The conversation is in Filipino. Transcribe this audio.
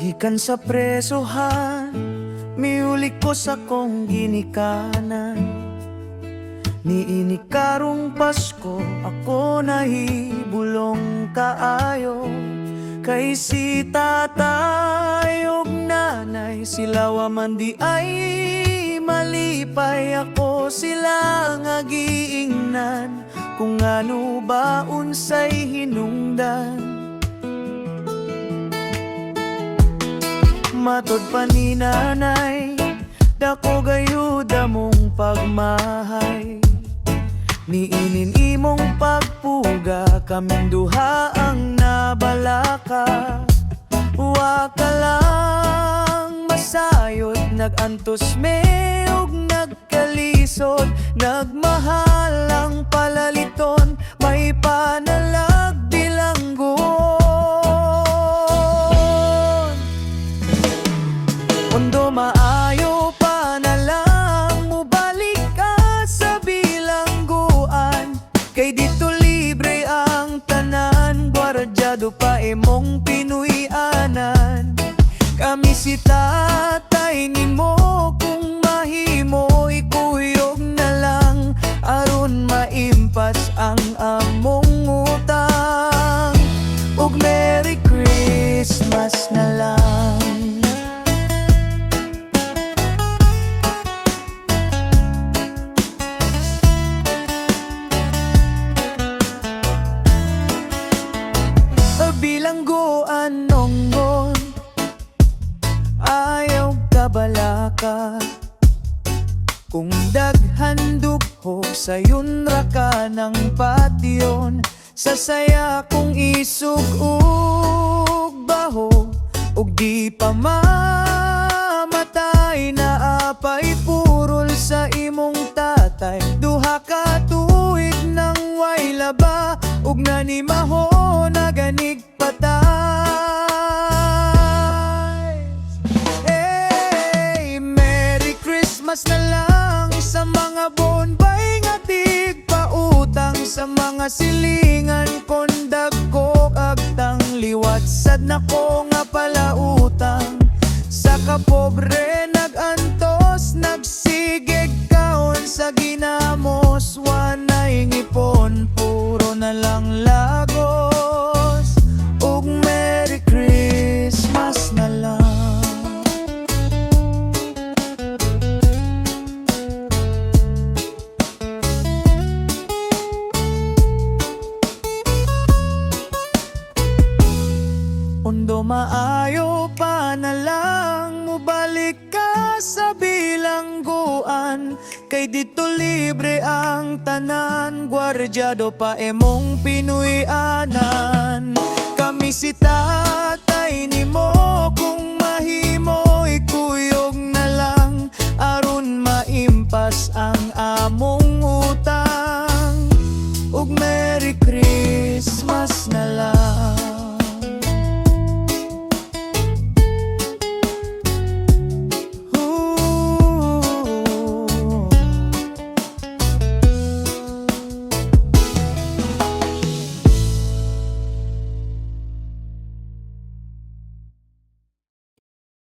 Gikan sa presohan Miuli ko sa kong ginikanan. Niini karong Pasko Ako nahibulong kaayo. Kay si tatay ug nanay Sila wa man di ay malipay Ako sila nga giingnan Kung ano ba unsay hinungdan. Matod pa ni nanay Dako gayuda mong pagmahay Niinin imong pagpuga Kaming duha ang nabalaka. Wa ka lang masayod Nagantos me ug nagkalisod. Nagmahal ang palaliton May panalag bilanggon. Mundo maayo pa na lang Mubalik ka sa bilangguan. Kay dito Tatay ni mo kabalaka Kung daghan dugho sa yunra ka ng patyon. Sa saya kong isug ug baho Ug di pa mamatay. Na apay purol sa imong tatay. Duha ka tuig nang way laba Ug nanimaho Christmas na lang sa mga bonbay nga tig pautang sa mga silingan kondag ko agtang liwat sad na ko nga palautang. Sa kapobre Kay dito libre ang tanan Gwardyado pa emong pinuyanan Kami si tatay ni mo Kung mahimo ikuyog na lang. Aron maimpas ang among utang. Ug Merry